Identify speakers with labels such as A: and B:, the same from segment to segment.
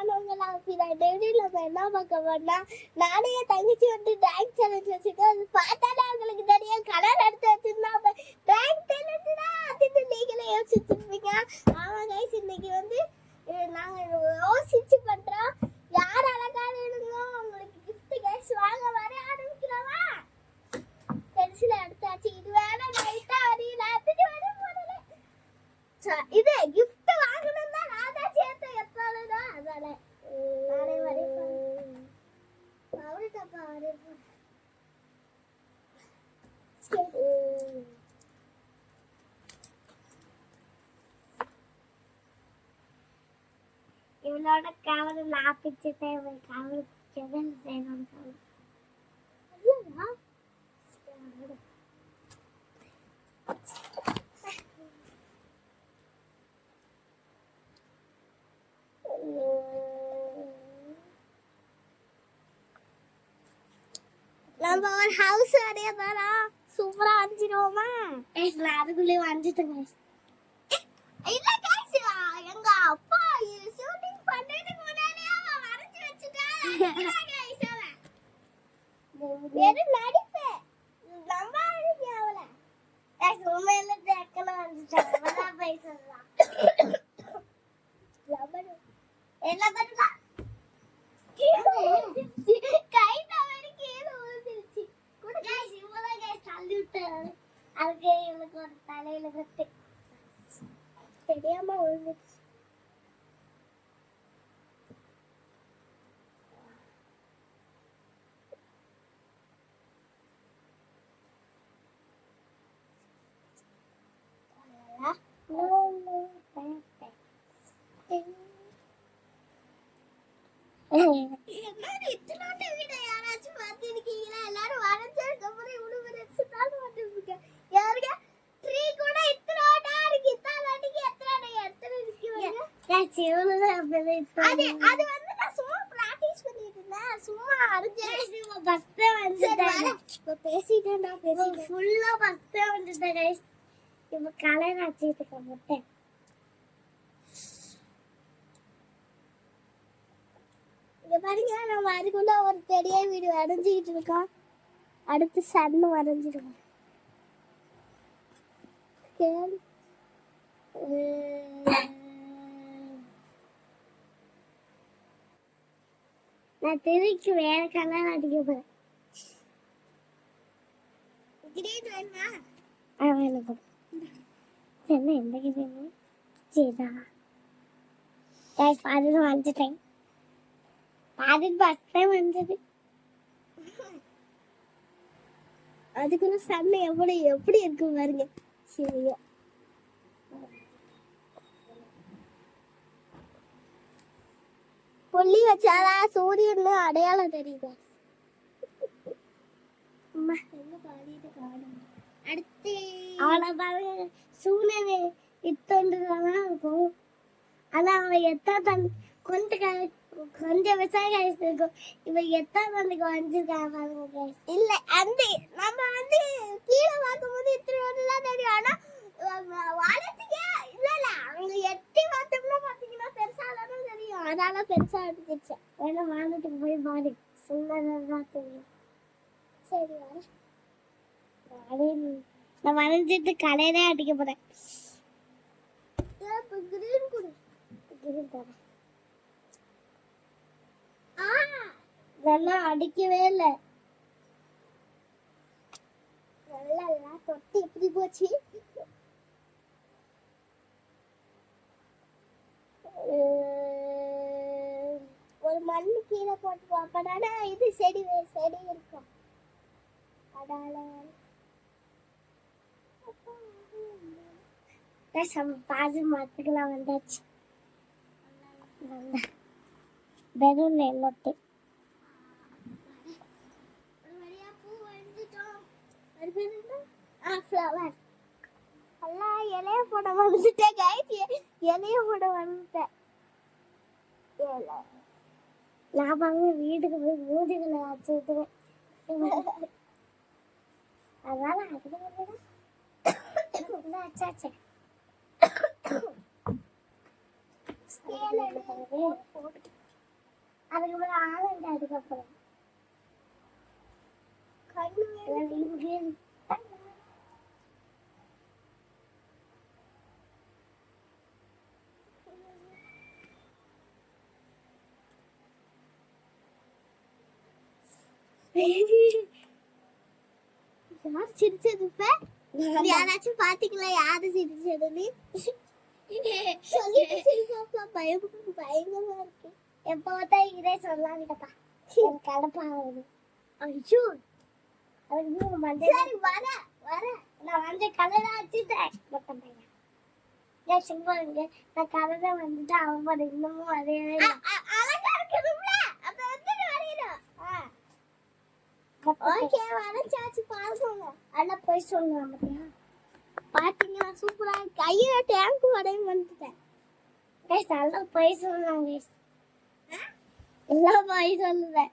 A: நான் டெய்லி நம்ம என்ன பார்க்க போனா நானே என் தங்கச்சி வந்து டிராயிங் சேலஞ்ச் வச்சிருக்கோம் அது பார்த்தாலே அவங்களுக்கு நிறைய கலர் எடுத்து வச்சிருந்தா டிராயிங் சேலஞ்ச் தான் அதுன்னு நீங்களே யோசிச்சிருப்பீங்க ஆமா கைஸ் இன்னைக்கு வந்து அஹ், நாங்க யோசிச்சு இவளோட கவலை நான் பிச்சுட்டேன் இவன் கவலை பிச்சதான் செய்யணும் கவலை இல்லையா நம்ம ஒரு ஹவுஸ் வரைய தரோம் சூப்பரா வரைஞ்சிடுவோமா நான் அதுக்குள்ளே வரைஞ்சிட்டேன் இல்ல guys, எங்க அப்பா ஷூட்டிங் பண்றதுக்கு முன்னாடியே அவன் வரைஞ்சு வச்சுட்டான். வெறும் தெரியாம விழுந்துச்சு இருக்கு அது அது வந்து நான் சும்மா பிராக்டிஸ் பண்ணிட்டு இருந்தேன் சும்மா அரைஞ்சேன் பஸ்ட் வந்துட்டேன். இப்போ பேசிட்டேன் நான் பேசிட்டேன். ஃபுல்லா பஸ்ட் வந்துட்டேன் கைஸ் இப்போ கலர் இருக்கேன் முட்டை இங்க பாருங்க நம்ம அதுக்குள்ள ஒரு பெரிய வீடு வரைஞ்சிக்கிட்டு இருக்கோம். அடுத்து சன்னு வரைஞ்சிருக்கோம். உம். நான் திருக்கி வேற கலர் அடிக்க போறேன். கிரீன் வேணுமா ஆ வேணும் என்ன எந்த கிரீன் சரிதா பாதியில் வந்துட்டேன் பாதியில் பஸ்ஸே வந்தது. அதுக்குள்ள சண்டை எப்படி எப்படி இருக்கு பாருங்க. சரியா. புள்ளி வச்சாதான் சூரியன் அடையாளம் தெரியுது? அடுத்து அவளை பாருங்க சூரியன் இத்தொண்டுதான் இருக்கும்? ஆனா அவன் எத்தா தன் கொஞ்சம் கொஞ்சம் விவசாய இருக்கும் இவன் எத்தா தந்துக்கு வந்திருக்காங்க பாருங்க இல்ல அந்த நம்ம வந்து கீழே பார்க்கும்போது இத்தனை ஒன்று தான் தெரியும். ஆனா வாழத்துக்கே இல்ல இல்ல அவங்க எட்டி பார்த்தோம்னா பாத்தீங்கன்னா பெருசா தானே தெரியும் பெருசா எடுத்துச்சு வேணா வானத்துக்கு போய் பாரு சுந்தரா தெரியும். சரி நான் வரைஞ்சிட்டு கலையிலே அடிக்க போறேன். இப்போ கிரீன் கொடு. கிரீன் தரேன். ஆ! அடிக்கவே இல்லை. நல்லா எல்லாம் தொட்டி எப்படி போச்சு உம், ஒரு கீழே போட்டு பார்ப்படானா இது செடி செடி இருக்கும். அதால. பேசாம பாதி மரத்துக்குலாம் வந்தாச்சு. பெரும் எல்லாத்து ஃப்ளவர் எல்லாம் இலைய போட வந்துட்டேன் கைஸ் இலைய போட வந்துட்டேன். இலை. நான் பாருங்க வீட்டுக்கு போய் மூஞ்சிகளை வச்சு விட்டுவேன் அதனால அதுக்கு வந்து வச்சாச்சு ஸ்கேல் எடுக்கிறது அதுக்கப்புறம் ஆரஞ்சு அதுக்கப்புறம் கண்ணு இருக்கு யார் சிரிச்சது இப்ப? யாராச்சும் பாத்தீங்களா? யாரு சிரிச்சதுன்னு? சிரிப்பாப்பா பயம் பயங்கரமா இருக்கு. எப்ப பார்த்தா இதே சொல்லாதீங்கப்பா எனக்கு கடுப்பாகுது ஐயோ. அதுக்கு மஞ்சள் சரி வர வர. நான் மஞ்சள் கலரா வச்சுட்டேன். மொத்தம் பையன். ஏன் இருங்க? நான் கலரா வந்துட்டு அவன் இன்னமும் அதே அழகா இருக்கணும்ல அப்ப வந்து வரையணும் ஓகே வரைச்சாச்சு பாருங்க. அதெல்லாம் போய் சொல்லுவாங்க பாத்தியா பாத்தீங்களா சூப்பராக இருக்கு. ஐயோ டேங்க் வரைய வந்துட்டேன். கேஸ் நல்லா போய் சொல்லுவாங்க கைஸ் எல்லாம் போய் சொல்லுவேன்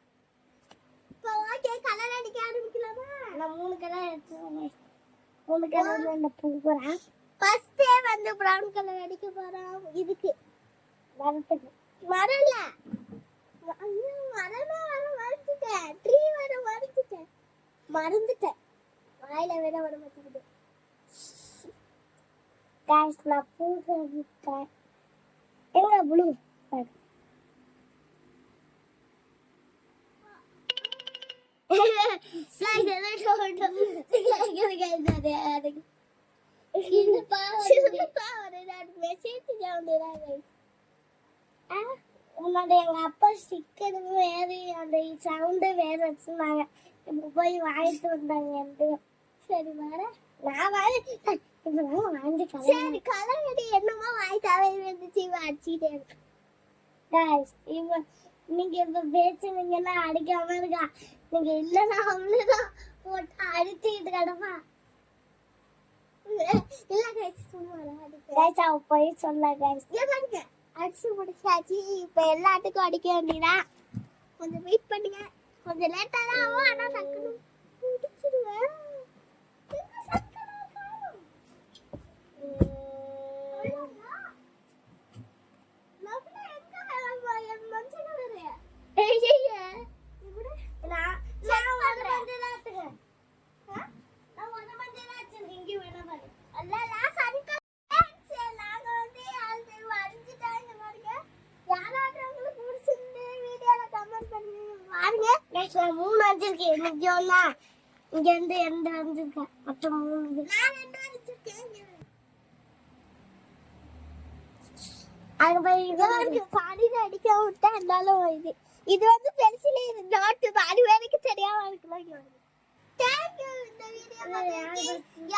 A: இப்போ ஓகே கலர் அடிக்க ஆரம்பிக்கலாமா? நான் மூணு கலர் எடுத்துருவேன் கைஸ் மூணு கலர் வந்து பூ போறேன் ஃபர்ஸ்டே வந்து ப்ரௌன் கலர் அடிக்க போறோம். இதுக்கு. மரத்துக்கு மரம்ல ஐயோ மரமே வர மறந்துட்டேன் ட்ரீ வர மறந்துட்டேன் மறந்துட்டேன். வாயில வேற வர மாட்டேங்குது. Guys நான் பூ விட்டேன் எங்க ப்ளூ? உன்னோட எங்க அப்பா ஸ்டிக்கர் வேற அந்த சவுண்டு வேற வச்சிருந்தாங்க. இப்ப போய் வாங்கிட்டு வந்தாங்க எனக்கு சரி வர நான் வாங்கி இப்பதான் வாங்கி சரி கலர் என்னமோ வாங்கிட்டாவே இருந்துச்சு. அடிச்சுட்டே இருக்கு guys இவ நீங்க இப்ப பேசுனீங்கன்னா அடிக்காம இருக்கா? நீங்க இல்லன்னா அவ்வளவுதான். போட்டு அடிச்சுக்கிட்டு கிடப்பா. இல்ல கைஸ் கைஸ் அவ போய் சொல்ல கைஸ் பாருங்க. அடிச்சு முடிச்சாச்சு. இப்ப எல்லாத்துக்கும் அடிக்க வேண்டியதா கொஞ்சம் வெயிட் பண்ணுங்க. கொஞ்சம் லேட்டாக தான் ஆகும் ஆனா டக்குனு முடிச்சிருவேன் எங்க சக்கரை காணோம்? லவ்ல எங்க வேலை என் மஞ்சள் கலரு? ஐயையே. இப்படி? நான் நான் ஒரு மஞ்சள் தான் எடுத்துக்கிறேன். ஆ? நான் ஒரு மஞ்சள் தான் வச்சிருக்கேன். இங்க வேணா பாரு. அல்ல, நான் சனிக்கிழமை சரி, நாங்க வந்து அது வரைஞ்சிட்டாங்க பாருங்க. யாராவது உங்களுக்கு பிடிச்சிருந்து வீடியோல கமெண்ட் பண்ணி பாருங்க. Guys, நான் இன்னைக்கு ஒண்ணா. இங்க இருந்து ரெண்டு வந்திருக்கேன். மொத்தம் மூணு. இங்க பாடியில் அடிக்க விட்டா இருந்தாலும் இது இது வந்து பென்சில் இது நாட்டு பாடி வேலைக்கு தெரியாம இருக்கலாம் தேங்க் யூ இந்த வீடியோ